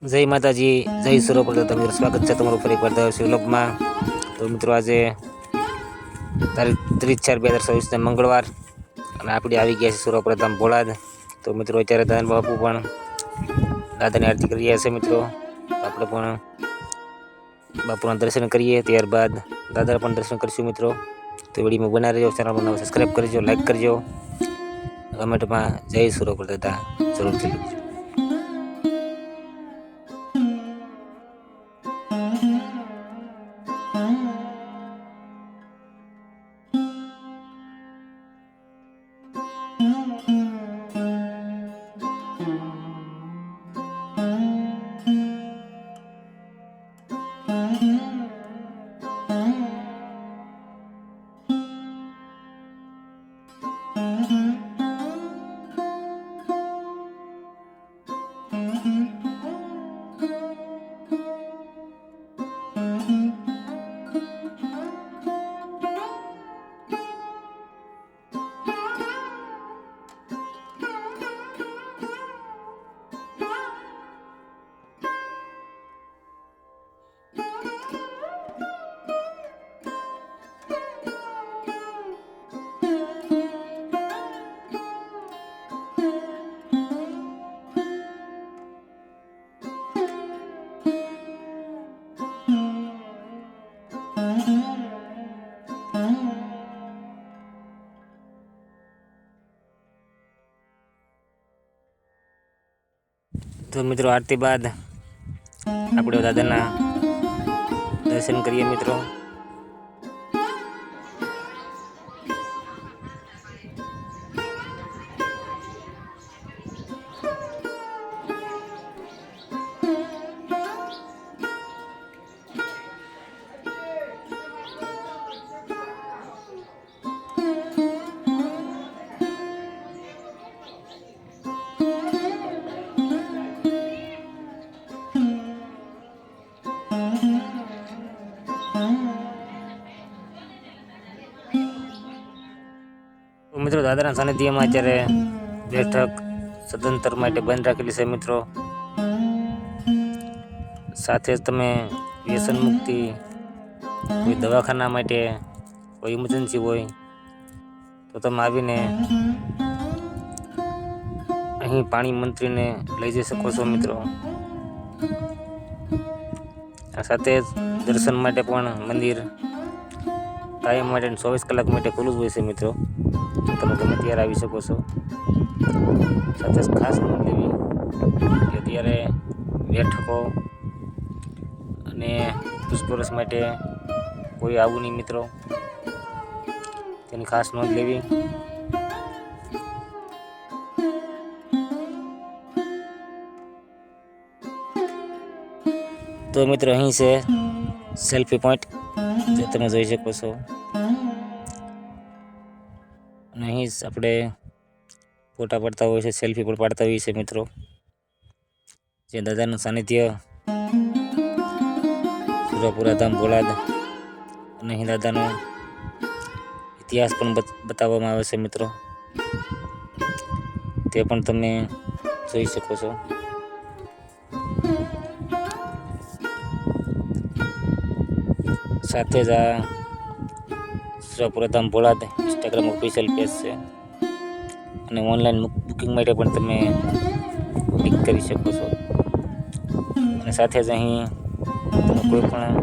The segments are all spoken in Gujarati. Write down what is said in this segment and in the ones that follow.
જય માતાજી, જય સુરપુર તમારું સ્વાગત છે તમારું ફરી એકવાર દસ વ્લોગમાં તો મિત્રો આજે તારીખ ત્રીસ ચાર બે હજાર ચોવીસને મંગળવાર અને આપણે આવી ગયા છે સુરપ્રધામ ભોળાદ. તો મિત્રો અત્યારે દાન બાપુ પણ દાદાની આરતી કરી રહ્યા છે મિત્રો. આપણે પણ બાપુના દર્શન કરીએ, ત્યારબાદ દાદા પણ દર્શન કરીશું મિત્રો. તો વિડીયોમાં બના રહેજો ચેનલ પર સબસ્ક્રાઈબ કરજો લાઈક કરજો. કમેન્ટમાં જય સુરપુર દાદા જરૂરથી લખજો. Música તો મિત્રો આરતી બાદ આપણે દાદાના દર્શન કરીએ મિત્રો. મિત્રો, દાદાના સાનિધ્યમાં અત્યારે બેઠક સદંતર માટે બંધ રાખેલી છે મિત્રો. સાથે જ તમે વ્યસન મુક્તિ કોઈ દવાખાના માટે કોઈ ઇમરજન્સી હોય, તો તમે આવીને અહીં પાણી મંત્રીને લઈ જઈ શકો છો મિત્રો. સાથે જ દર્શન માટે પણ મંદિર કાયમ માટે ચોવીસ કલાક માટે ખુલ્લું જ હોય છે મિત્રો. તમે ગમે ત્યારે આવી શકો છો. સાથે ખાસ નોંધ લેવી કે અત્યારે બેઠકો અને પૂછપરછ માટે કોઈ આવું નહીં મિત્રો. તેની ખાસ નોંધ લેવી. તો મિત્રો અહીં છે સેલ્ફી પોઈન્ટ જે તમે જોઈ શકો છો. અને અહીં જ આપણે ફોટા પાડતા હોઈએ છીએ, સેલ્ફી પણ પાડતા હોઈએ છીએ મિત્રો. જે દાદાનું સાનિધ્ય, સુરાપુરા ધામ બોલાદ, અને અહીં દાદાનો ઇતિહાસ પણ બત- બતાવવામાં આવે છે મિત્રો. તે પણ તમે જોઈ શકો છો. સાથે જ આ સર્વપ્રથમ ભોળાદ ઇન્સ્ટાગ્રામ ઓફિશિયલ પેજ છે. અને ઓનલાઈન બુકિંગ માટે પણ તમે બુકિંગ કરી શકો છો. અને સાથે જ અહીં કોઈ પણ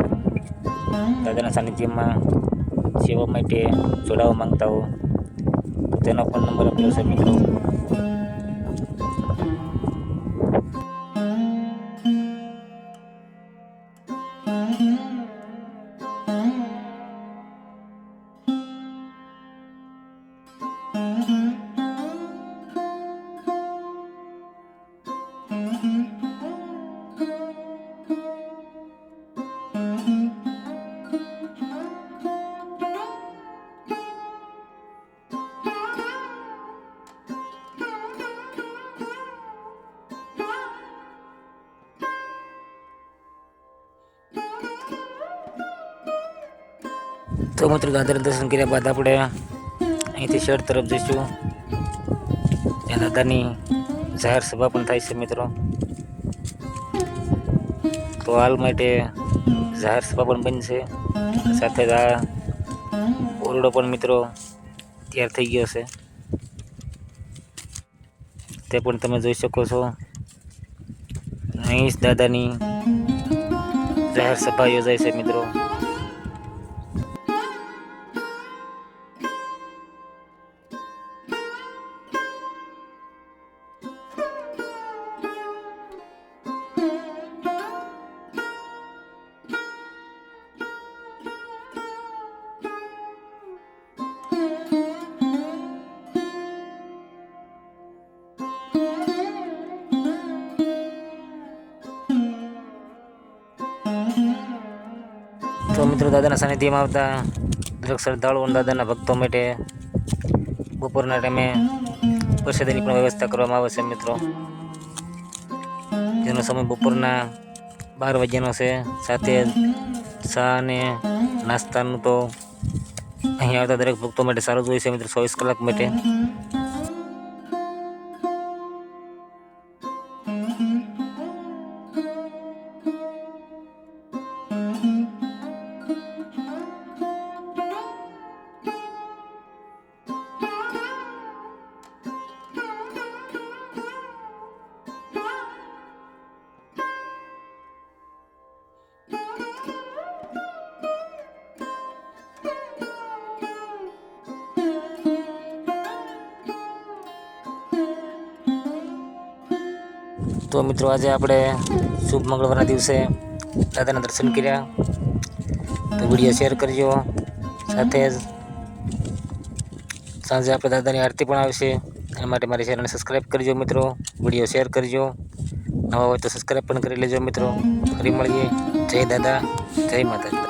દાદાના સાનિધ્યમાં સેવા માટે જોડાવા માંગતા હો તેનો પણ નંબર આપેલો છે મિત્રો. તો મિત્રો દાદાના દર્શન કર્યા બાદ આપણે અહીંથી શહેર તરફ જઈશું. ત્યાં દાદાની જાહેર સભા પણ થાય છે મિત્રો. તો હાલ માટે જાહેર સભા પણ બનશે સાથે જ આ ઓરડો પણ મિત્રો તૈયાર થઈ ગયો છે. તે પણ તમે જોઈ શકો છો. અહીં દાદાની જાહેર સભા યોજાય છે મિત્રો. તો મિત્રો દાદાના સાનિધ્યમાં આવતા દરેક શ્રદ્ધાળુઓ દાદાના ભક્તો માટે બપોરના ટાઈમે પ્રસાદીની પણ વ્યવસ્થા કરવામાં આવે છે મિત્રો. જેનો સમય બપોરના બાર વાગ્યાનો છે. સાથે ચા અને નાસ્તાનું તો અહીં આવતા દરેક ભક્તો માટે સારું જ હોય છે મિત્રો, ચોવીસ કલાક માટે. તો મિત્રો આજે આપણે શુભ મંગળવારના દિવસે દાદાના દર્શન કર્યા. તો વીડિયો શેર કરજો. સાથે જ સાંજે આપણે દાદાની આરતી પણ આવશે. એના માટે મારી ચેનલને સબસ્ક્રાઈબ કરજો મિત્રો. વીડિયો શેર કરજો. નવા હોય તો સબસ્ક્રાઈબ પણ કરી લેજો મિત્રો. ફરી મળીએ. જય દાદા, જય માતાજી.